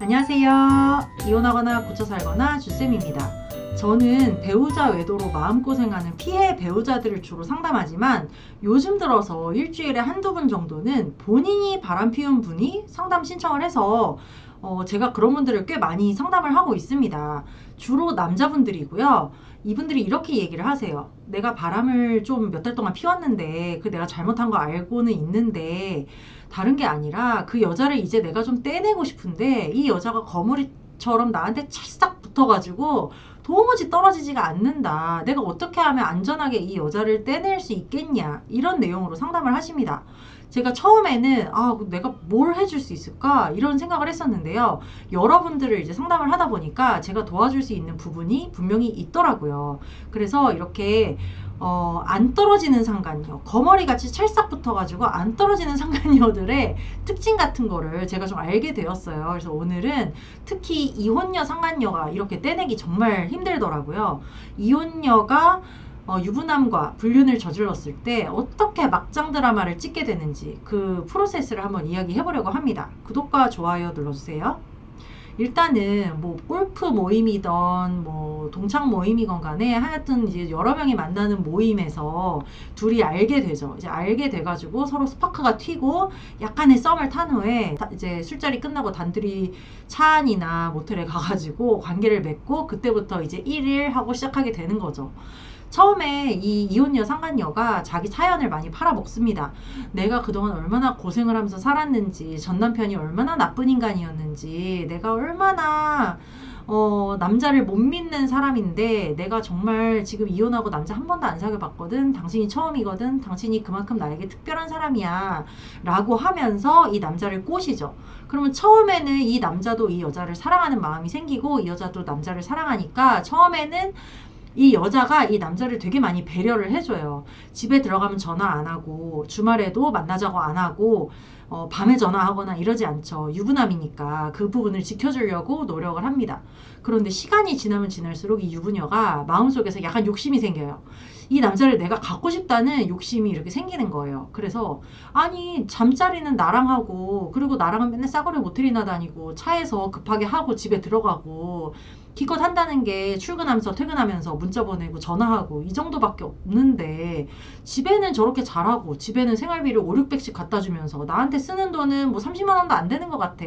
안녕하세요. 이혼하거나 고쳐 살거나 주쌤입니다. 저는 배우자 외도로 마음고생하는 피해 배우자들을 주로 상담하지만 요즘 들어서 일주일에 한두 분 정도는 본인이 바람 피운 분이 상담 신청을 해서 어, 제가 그런 분들을 꽤 많이 상담을 하고 있습니다. 주로 남자분들이고요. 이분들이 이렇게 얘기를 하세요. 내가 바람을 좀 몇 달 동안 피웠는데 그 내가 잘못한 거 알고는 있는데 다른 게 아니라 그 여자를 이제 내가 좀 떼내고 싶은데 이 여자가 거머리처럼 나한테 찰싹 붙어가지고 도무지 떨어지지가 않는다. 내가 어떻게 하면 안전하게 이 여자를 떼낼 수 있겠냐. 이런 내용으로 상담을 하십니다. 제가 처음에는 아, 내가 뭘 해줄 수 있을까? 이런 생각을 했었는데요. 여러분들을 이제 상담을 하다 보니까 제가 도와줄 수 있는 부분이 분명히 있더라고요. 그래서 이렇게 어, 안 떨어지는 상간녀, 거머리 같이 찰싹 붙어가지고 안 떨어지는 상간녀들의 특징 같은 거를 제가 좀 알게 되었어요. 그래서 오늘은 특히 이혼녀 상간녀가 이렇게 떼내기 정말 힘들더라고요. 이혼녀가 어, 유부남과 불륜을 저질렀을 때 어떻게 막장 드라마를 찍게 되는지 그 프로세스를 한번 이야기해 보려고 합니다. 구독과 좋아요 눌러주세요. 일단은 뭐 골프 모임이던 뭐 동창 모임이건 간에 하여튼 이제 여러 명이 만나는 모임에서 둘이 알게 되죠. 이제 알게 돼가지고 서로 스파크가 튀고 약간의 썸을 탄 후에 다- 이제 술자리 끝나고 단둘이 차 안이나 모텔에 가가지고 관계를 맺고 그때부터 이제 1일 하고 시작하게 되는 거죠. 처음에 이 이혼녀 상간녀가 자기 사연을 많이 팔아먹습니다. 내가 그동안 얼마나 고생을 하면서 살았는지, 전 남편이 얼마나 나쁜 인간이었는지, 내가 얼마나 어, 남자를 못 믿는 사람인데, 내가 정말 지금 이혼하고 남자 한 번도 안 사귀어봤거든. 당신이 처음이거든. 당신이 그만큼 나에게 특별한 사람이야. 라고 하면서 이 남자를 꼬시죠. 그러면 처음에는 이 남자도 이 여자를 사랑하는 마음이 생기고, 이 여자도 남자를 사랑하니까, 처음에는 이 여자가 이 남자를 되게 많이 배려를 해줘요. 집에 들어가면 전화 안 하고, 주말에도 만나자고 안 하고, 어, 밤에 전화하거나 이러지 않죠. 유부남이니까 그 부분을 지켜주려고 노력을 합니다. 그런데 시간이 지나면 지날수록 이 유부녀가 마음속에서 약간 욕심이 생겨요. 이 남자를 내가 갖고 싶다는 욕심이 이렇게 생기는 거예요. 그래서 아니 잠자리는 나랑 하고 그리고 나랑은 맨날 싸구려 모텔이나 다니고 차에서 급하게 하고 집에 들어가고 기껏 한다는 게 출근하면서 퇴근하면서 문자 보내고 전화하고 이 정도밖에 없는데 집에는 저렇게 잘하고 집에는 생활비를 5, 600씩 갖다 주면서 나한테 쓰는 돈은 뭐 30만 원도 안 되는 것 같아.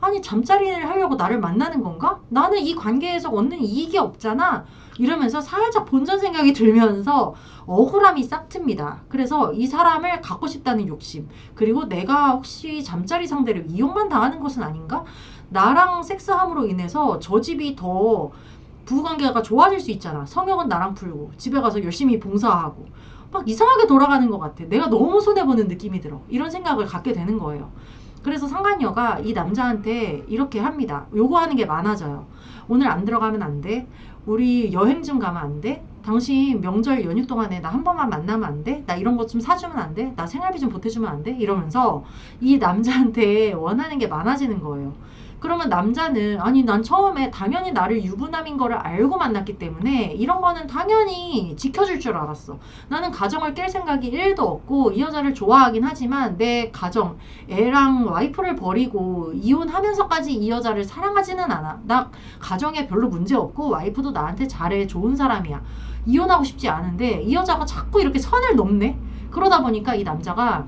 아니 잠자리를 하려고 나를 만나는 건가? 나는 이 관계에서 얻는 이익이 없잖아. 이러면서 살짝 본전 생각이 들면서 억울함이 싹 틉니다. 그래서 이 사람을 갖고 싶다는 욕심 그리고 내가 혹시 잠자리 상대를 이용만 당하는 것은 아닌가? 나랑 섹스함으로 인해서 저 집이 더 부부관계가 좋아질 수 있잖아. 성역은 나랑 풀고 집에 가서 열심히 봉사하고 막 이상하게 돌아가는 것 같아. 내가 너무 손해보는 느낌이 들어. 이런 생각을 갖게 되는 거예요. 그래서 상간녀가 이 남자한테 이렇게 합니다. 요구하는 게 많아져요. 오늘 안 들어가면 안 돼. 우리 여행 좀 가면 안 돼. 당신 명절 연휴 동안에 나 한 번만 만나면 안 돼? 나 이런 것 좀 사주면 안 돼? 나 생활비 좀 보태주면 안 돼? 이러면서 이 남자한테 원하는 게 많아지는 거예요. 그러면 남자는 아니 난 처음에 당연히 나를 유부남인 거를 알고 만났기 때문에 이런 거는 당연히 지켜줄 줄 알았어. 나는 가정을 깰 생각이 1도 없고 이 여자를 좋아하긴 하지만 내 가정, 애랑 와이프를 버리고 이혼하면서까지 이 여자를 사랑하지는 않아. 나 가정에 별로 문제 없고 와이프도 나한테 잘해 좋은 사람이야. 이혼하고 싶지 않은데 이 여자가 자꾸 이렇게 선을 넘네. 그러다 보니까 이 남자가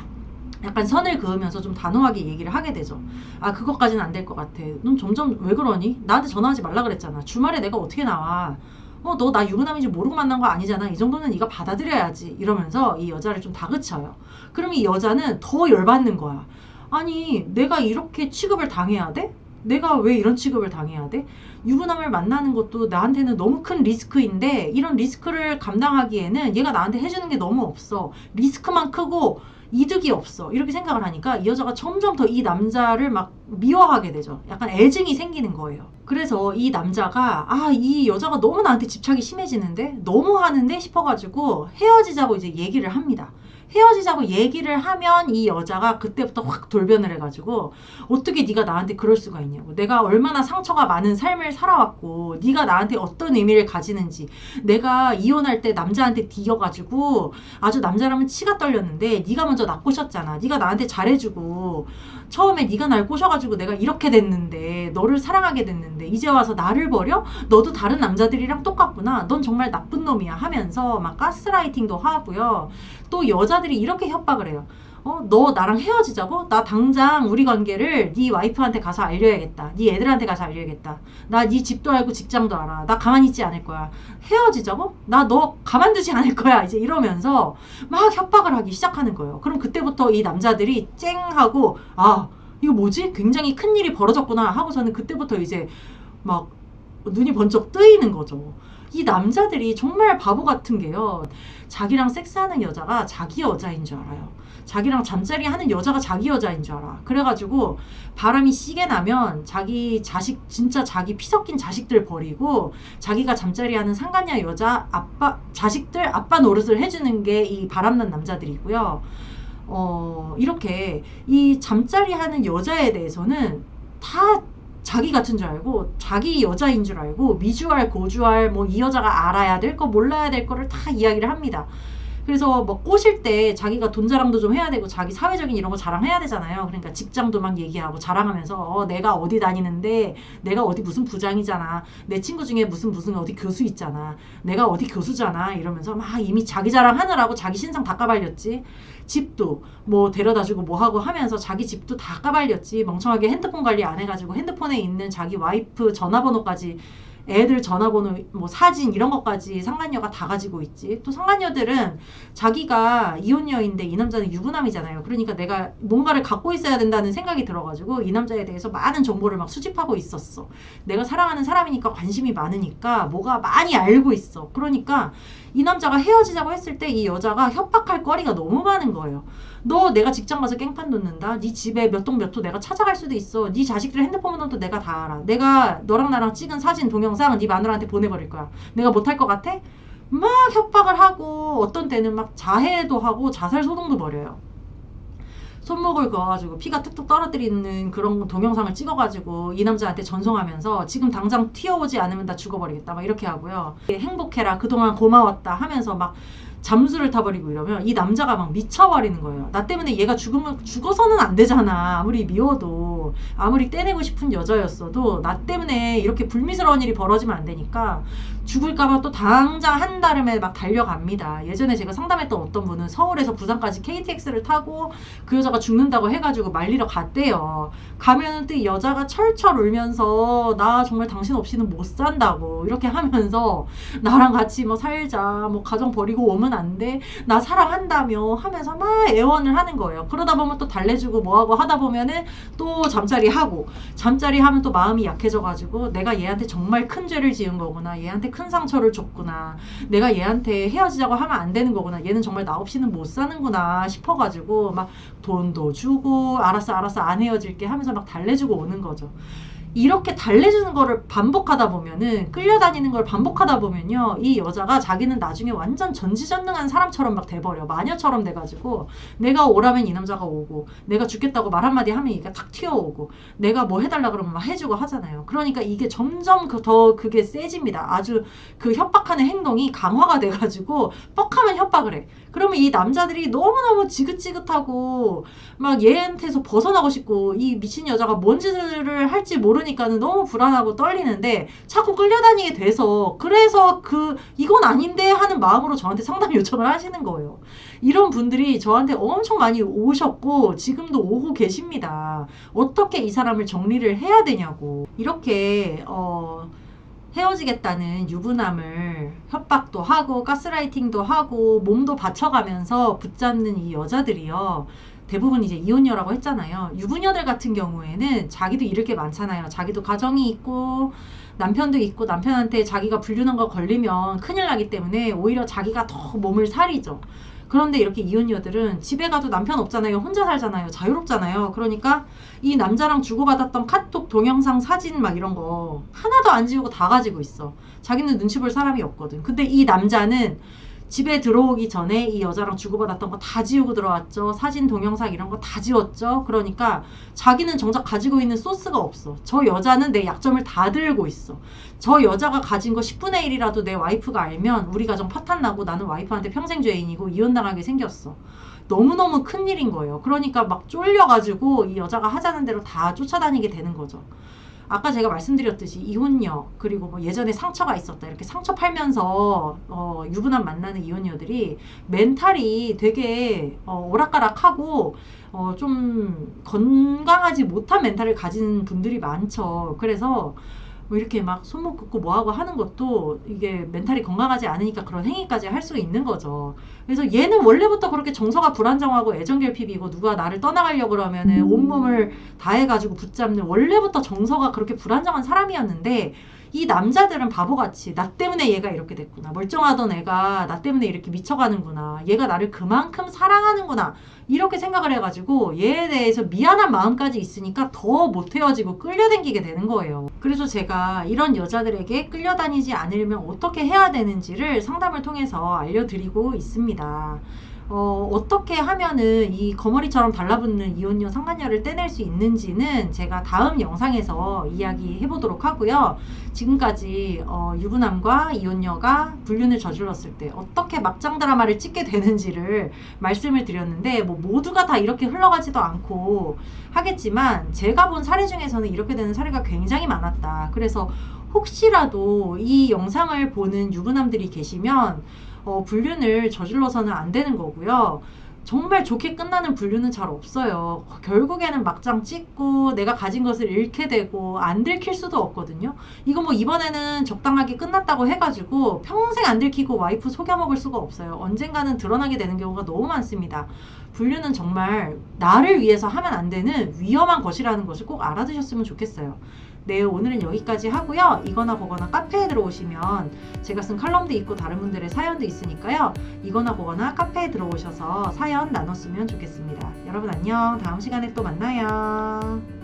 약간 선을 그으면서 좀 단호하게 얘기를 하게 되죠. 아, 그것까지는 안 될 것 같아. 넌 점점 왜 그러니? 나한테 전화하지 말라 그랬잖아. 주말에 내가 어떻게 나와? 어, 너 나 유부남인지 모르고 만난 거 아니잖아. 이 정도는 네가 받아들여야지. 이러면서 이 여자를 좀 다그쳐요. 그럼 이 여자는 더 열받는 거야. 아니, 내가 이렇게 취급을 당해야 돼? 내가 왜 이런 취급을 당해야 돼? 유부남을 만나는 것도 나한테는 너무 큰 리스크인데 이런 리스크를 감당하기에는 얘가 나한테 해주는 게 너무 없어. 리스크만 크고 이득이 없어. 이렇게 생각을 하니까 이 여자가 점점 더 이 남자를 막 미워하게 되죠. 약간 애증이 생기는 거예요. 그래서 이 남자가 아, 이 여자가 너무 나한테 집착이 심해지는데 너무 하는데 싶어가지고 헤어지자고 이제 얘기를 합니다. 헤어지자고 얘기를 하면 이 여자가 그때부터 확 돌변을 해가지고 어떻게 네가 나한테 그럴 수가 있냐고 내가 얼마나 상처가 많은 삶을 살아왔고 네가 나한테 어떤 의미를 가지는지 내가 이혼할 때 남자한테 뒤어가지고 아주 남자라면 치가 떨렸는데 네가 먼저 나 꼬셨잖아 네가 나한테 잘해주고 처음에 네가 날 꼬셔가지고 내가 이렇게 됐는데 너를 사랑하게 됐는데 이제 와서 나를 버려? 너도 다른 남자들이랑 똑같구나. 넌 정말 나쁜 놈이야 하면서 막 가스라이팅도 하고요. 또 여자들이 이렇게 협박을 해요. 어, 너 나랑 헤어지자고? 나 당장 우리 관계를 네 와이프한테 가서 알려야겠다. 네 애들한테 가서 알려야겠다. 나 네 집도 알고 직장도 알아. 나 가만히 있지 않을 거야. 헤어지자고? 나 너 가만두지 않을 거야. 이제 이러면서 막 협박을 하기 시작하는 거예요. 그럼 그때부터 이 남자들이 쨍 하고 아 이거 뭐지? 굉장히 큰 일이 벌어졌구나 하고서는 그때부터 이제 막 눈이 번쩍 뜨이는 거죠. 이 남자들이 정말 바보 같은 게요. 자기랑 섹스하는 여자가 자기 여자인 줄 알아요. 자기랑 잠자리 하는 여자가 자기 여자인 줄 알아. 그래가지고 바람이 시게 나면 자기 자식, 진짜 자기 피 섞인 자식들 버리고 자기가 잠자리 하는 상간녀 여자 아빠, 자식들 아빠 노릇을 해주는 게 이 바람난 남자들이고요. 어, 이렇게 이 잠자리 하는 여자에 대해서는 다 자기 같은 줄 알고 자기 여자인 줄 알고 미주알 고주알 뭐 이 여자가 알아야 될 거 몰라야 될 거를 다 이야기를 합니다. 그래서 뭐 꼬실 때 자기가 돈 자랑도 좀 해야 되고 자기 사회적인 이런 거 자랑해야 되잖아요. 그러니까 직장도 막 얘기하고 자랑하면서 어, 내가 어디 다니는데 내가 어디 무슨 부장이잖아. 내 친구 중에 무슨 무슨 어디 교수 있잖아. 내가 어디 교수잖아. 이러면서 막 이미 자기 자랑하느라고 자기 신상 다 까발렸지. 집도 뭐 데려다 주고 뭐 하고 하면서 자기 집도 다 까발렸지. 멍청하게 핸드폰 관리 안 해가지고 핸드폰에 있는 자기 와이프 전화번호까지 애들 전화번호, 뭐 사진 이런 것까지 상간녀가 다 가지고 있지. 또 상간녀들은 자기가 이혼녀인데 이 남자는 유부남이잖아요. 그러니까 내가 뭔가를 갖고 있어야 된다는 생각이 들어가지고 이 남자에 대해서 많은 정보를 막 수집하고 있었어. 내가 사랑하는 사람이니까 관심이 많으니까 뭐가 많이 알고 있어. 그러니까 이 남자가 헤어지자고 했을 때 이 여자가 협박할 거리가 너무 많은 거예요. 너 내가 직장 가서 깽판 놓는다. 네 집에 몇 동 몇 호 내가 찾아갈 수도 있어. 네 자식들 핸드폰 번호도 내가 다 알아. 내가 너랑 나랑 찍은 사진 동영상 네 마누라한테 보내버릴 거야. 내가 못할 것 같아? 막 협박을 하고 어떤 때는 막 자해도 하고 자살 소동도 벌여요. 손목을 그어가지고 피가 툭툭 떨어뜨리는 그런 동영상을 찍어가지고 이 남자한테 전송하면서 지금 당장 튀어오지 않으면 다 죽어버리겠다 막 이렇게 하고요. 행복해라 그동안 고마웠다 하면서 막 잠수를 타버리고 이러면 이 남자가 막 미쳐버리는 거예요. 나 때문에 얘가 죽으면 죽어서는 안 되잖아. 아무리 미워도 아무리 떼내고 싶은 여자였어도 나 때문에 이렇게 불미스러운 일이 벌어지면 안 되니까 죽을까봐 또 당장 한 달음에 막 달려갑니다. 예전에 제가 상담했던 어떤 분은 서울에서 부산까지 KTX를 타고 그 여자가 죽는다고 해가지고 말리러 갔대요. 가면은 또이 여자가 철철 울면서 나 정말 당신 없이는 못 산다고 이렇게 하면서 나랑 같이 뭐 살자 뭐 가정 버리고 오면 안 돼. 나 사랑한다며 하면서 막 애원을 하는 거예요. 그러다 보면 또 달래주고 뭐하고 하다 보면은 또 잠 자리 하고 잠자리 하면 또 마음이 약해져가지고 내가 얘한테 정말 큰 죄를 지은 거구나. 얘한테 큰 상처를 줬구나. 내가 얘한테 헤어지자고 하면 안 되는 거구나. 얘는 정말 나 없이는 못 사는구나 싶어가지고 막 돈도 주고 알았어 알았어 안 헤어질게 하면서 막 달래주고 오는 거죠. 이렇게 달래주는 거를 반복하다 보면은 끌려다니는 걸 반복하다 보면요 이 여자가 자기는 나중에 완전 전지전능한 사람처럼 막 돼버려. 마녀처럼 돼가지고 내가 오라면 이 남자가 오고 내가 죽겠다고 말 한마디 하면 이게 탁 튀어오고 내가 뭐 해달라 그러면 막 해주고 하잖아요. 그러니까 이게 점점 그더 그게 세집니다. 아주 그 협박하는 행동이 강화가 돼가지고 뻑하면 협박을 해. 그러면 이 남자들이 너무너무 지긋지긋하고 막 얘한테서 벗어나고 싶고 이 미친 여자가 뭔 짓을 할지 모르 니까는 너무 불안하고 떨리는데 자꾸 끌려다니게 돼서 그래서 그 이건 아닌데 하는 마음으로 저한테 상담 요청을 하시는 거예요. 이런 분들이 저한테 엄청 많이 오셨고 지금도 오고 계십니다. 어떻게 이 사람을 정리를 해야 되냐고 이렇게 어 헤어지겠다는 유부남을 협박도 하고 가스라이팅도 하고 몸도 바쳐가면서 붙잡는 이 여자들이요. 대부분 이제 이혼녀라고 했잖아요. 유부녀들 같은 경우에는 자기도 잃을 게 많잖아요. 자기도 가정이 있고 남편도 있고 남편한테 자기가 불륜한 거 걸리면 큰일 나기 때문에 오히려 자기가 더 몸을 사리죠. 그런데 이렇게 이혼녀들은 집에 가도 남편 없잖아요. 혼자 살잖아요. 자유롭잖아요. 그러니까 이 남자랑 주고받았던 카톡, 동영상, 사진 막 이런 거 하나도 안 지우고 다 가지고 있어. 자기는 눈치 볼 사람이 없거든. 근데 이 남자는 집에 들어오기 전에 이 여자랑 주고받았던 거 다 지우고 들어왔죠. 사진, 동영상 이런 거 다 지웠죠. 그러니까 자기는 정작 가지고 있는 소스가 없어. 저 여자는 내 약점을 다 들고 있어. 저 여자가 가진 거 10분의 1이라도 내 와이프가 알면 우리 가정 파탄 나고 나는 와이프한테 평생 죄인이고 이혼당하게 생겼어. 너무너무 큰 일인 거예요. 그러니까 막 쫄려가지고 이 여자가 하자는 대로 다 쫓아다니게 되는 거죠. 아까 제가 말씀드렸듯이 이혼녀 그리고 뭐 예전에 상처가 있었다 이렇게 상처 팔면서 어, 유부남 만나는 이혼녀들이 멘탈이 되게 어, 오락가락하고 어, 좀 건강하지 못한 멘탈을 가진 분들이 많죠. 그래서 뭐 이렇게 막 손목 긋고 뭐하고 하는 것도 이게 멘탈이 건강하지 않으니까 그런 행위까지 할 수 있는 거죠. 그래서 얘는 원래부터 그렇게 정서가 불안정하고 애정결핍이고 누가 나를 떠나가려고 그러면은 온몸을 다해가지고 붙잡는 원래부터 정서가 그렇게 불안정한 사람이었는데 이 남자들은 바보같이 나 때문에 얘가 이렇게 됐구나. 멀쩡하던 애가 나 때문에 이렇게 미쳐가는구나. 얘가 나를 그만큼 사랑하는구나. 이렇게 생각을 해가지고 얘에 대해서 미안한 마음까지 있으니까 더 못 헤어지고 끌려다니게 되는 거예요. 그래서 제가 이런 여자들에게 끌려다니지 않으려면 어떻게 해야 되는지를 상담을 통해서 알려드리고 있습니다. 어, 어떻게 하면은 이 거머리처럼 달라붙는 이혼녀 상간녀를 떼낼 수 있는지는 제가 다음 영상에서 이야기해 보도록 하고요. 지금까지 어, 유부남과 이혼녀가 불륜을 저질렀을 때 어떻게 막장 드라마를 찍게 되는지를 말씀을 드렸는데 뭐 모두가 다 이렇게 흘러가지도 않고 하겠지만 제가 본 사례 중에서는 이렇게 되는 사례가 굉장히 많았다. 그래서 혹시라도 이 영상을 보는 유부남들이 계시면 어, 불륜을 저질러서는 안 되는 거고요. 정말 좋게 끝나는 불륜은 잘 없어요. 결국에는 막장 찍고 내가 가진 것을 잃게 되고 안 들킬 수도 없거든요. 이거 뭐 이번에는 적당하게 끝났다고 해가지고 평생 안 들키고 와이프 속여먹을 수가 없어요. 언젠가는 드러나게 되는 경우가 너무 많습니다. 불륜은 정말 나를 위해서 하면 안 되는 위험한 것이라는 것을 꼭 알아두셨으면 좋겠어요. 네, 오늘은 여기까지 하고요. 이거나 보거나 카페에 들어오시면 제가 쓴 칼럼도 있고 다른 분들의 사연도 있으니까요. 이거나 보거나 카페에 들어오셔서 사연 나눴으면 좋겠습니다. 여러분 안녕. 다음 시간에 또 만나요.